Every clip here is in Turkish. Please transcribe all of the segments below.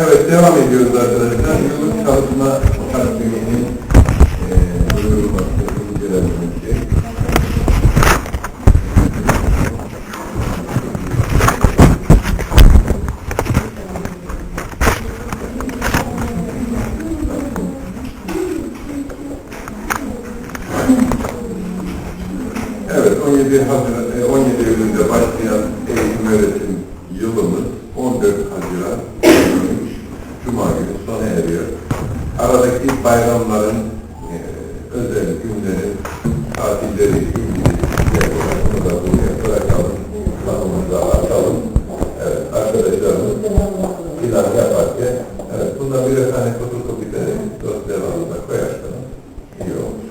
Evet, devam ediyoruz arkadaşlar. Yıllık çalışma eğitim öğretim yılımız 14 Haziran Cuma günü sona eriyor. Aradaki bayramların, e, özel günlerin, tatilleri var. Bunu da buraya bırakalım, kafamıza atalım. Evet, arkadaşlarımız plan yaparken, evet, bundan birer tane fotokopi de dosyalarımıza koyarsanız iyi olur.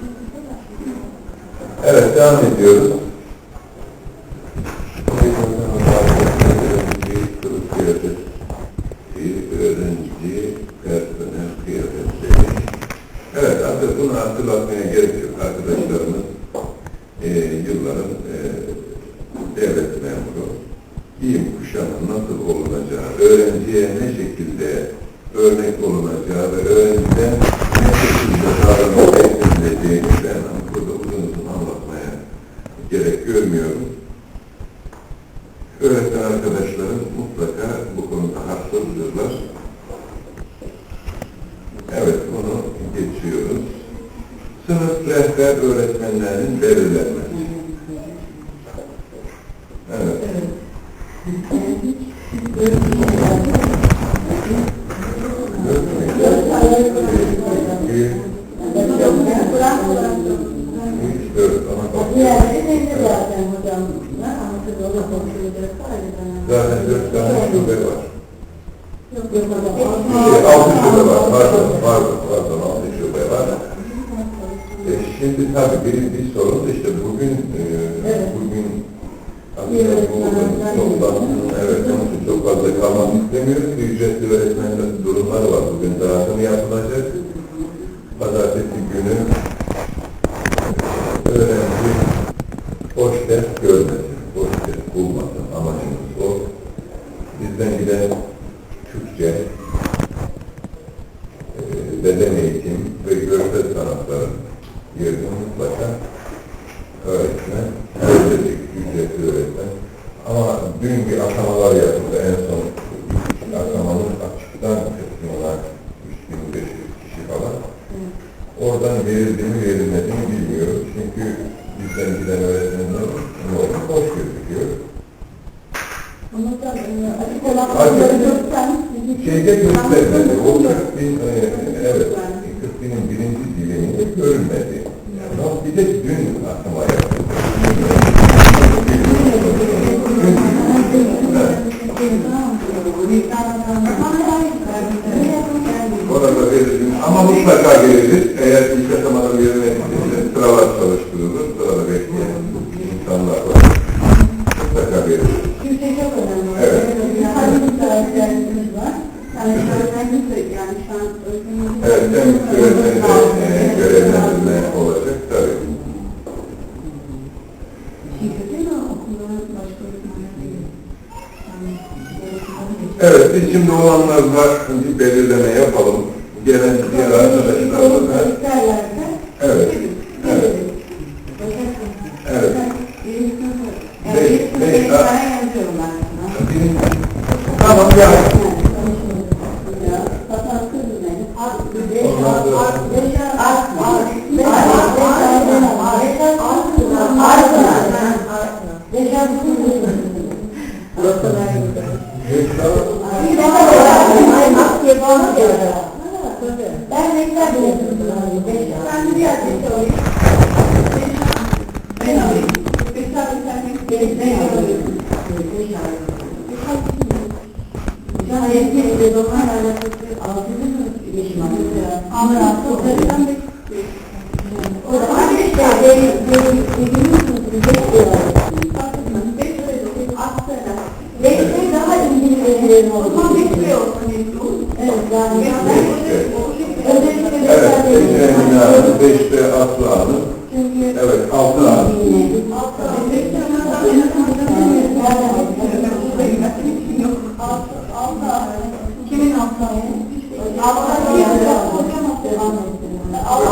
Evet, devam ediyoruz. Öğrenci, kılık kıyafeti, öğrenci, personel kıyafetleri. Evet, artık bunu hatırlatmaya gerek yok arkadaşlarımız. E, yılların e, devlet memuru, giyim kuşamı nasıl olunacağı, öğrenciye ne şekilde örnek olunacağı ve öğrenciden ne şekilde davranış beklenileceğini ben burada uzun uzun anlatmaya gerek görmüyorum. Öğretmen arkadaşlarım mutlaka bu konuda hassasdırlar. Evet, bunu geçiyoruz. Sınıf rehber öğretmenlerinin belirlenmesi. Evet. Bir, üç, dört, ama zaten dört tane şube var. Şey, altı şube var, pardon, pardon, pardon, altı şube var. E, şimdi tabii bir, bir sorun işte bugün, e, toplantının, evet, için çok fazla kalmak istemiyoruz. Bir ücretli öğretmenlerin durumları var. Bugün dağıtım yapılacak. Pazartesi günü öğrenci boş ders görmesin, boş ders bulmasın amacımız o. Bizden giden Türkçe, beden eğitim ve görsel sanatları yerine mutlaka öğretmen, öğretecek, ücretli öğretmen. Ama dün bir atamalar yapıldı en son atamanın açıktan kısmına 3500 kişi falan. Oradan verildi mi verilmedi mi bilmiyoruz. Çünkü bizden giden öğretmenler ne oldu? Boş gözüküyor. Şeyde göstermedi. Orada verilir ama mutlaka verilir. Eğer ilk atamaları verilmediyse sıralar çalıştırılır. Sırada bekleyen insanlar var. Mutlaka verilir. Evet. Evet, hem öğretmeni de e, görevlendirme Evet, biz şimdi olanlarla bir belirleme yapalım. Gelen diğer arkadaşlarla da. Evet. Evet. Evet. Beş, beş. Tamam, yani. Beş daha. Ben ne kadar Ben bir adet alayım. Ben alayım. Bir tane sen ben alayım. Ya yetmedi. Doktor alakası altını mı yaşamak? Ama rahatsız O zaman işte benim benim benim Bekle daha ilgili verilerim oldu. O zaman bekliyor. Beşte. Evet, beşte Emine beşte Aslı Hanım. Evet, altı Hanım. Kimin altı Hanım? Allah Allah Allah Allah Allah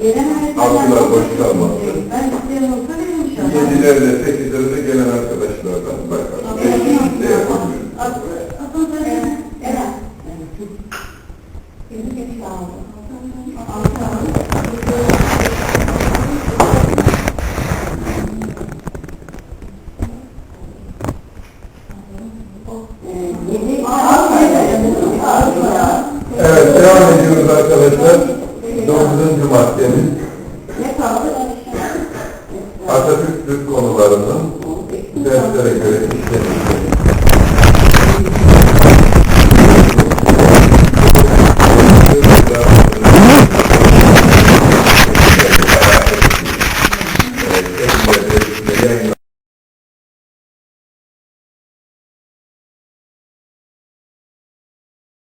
Gelen arkadaşlar boş kalmadı. Ben isteyen olsa vermiş ama. Yedilerde, sekizlerde gelen arkadaşlardan bakar. Beşinci de yapabilirim. Aslında evet. Evet. Benim geç aldım. Altı aldım.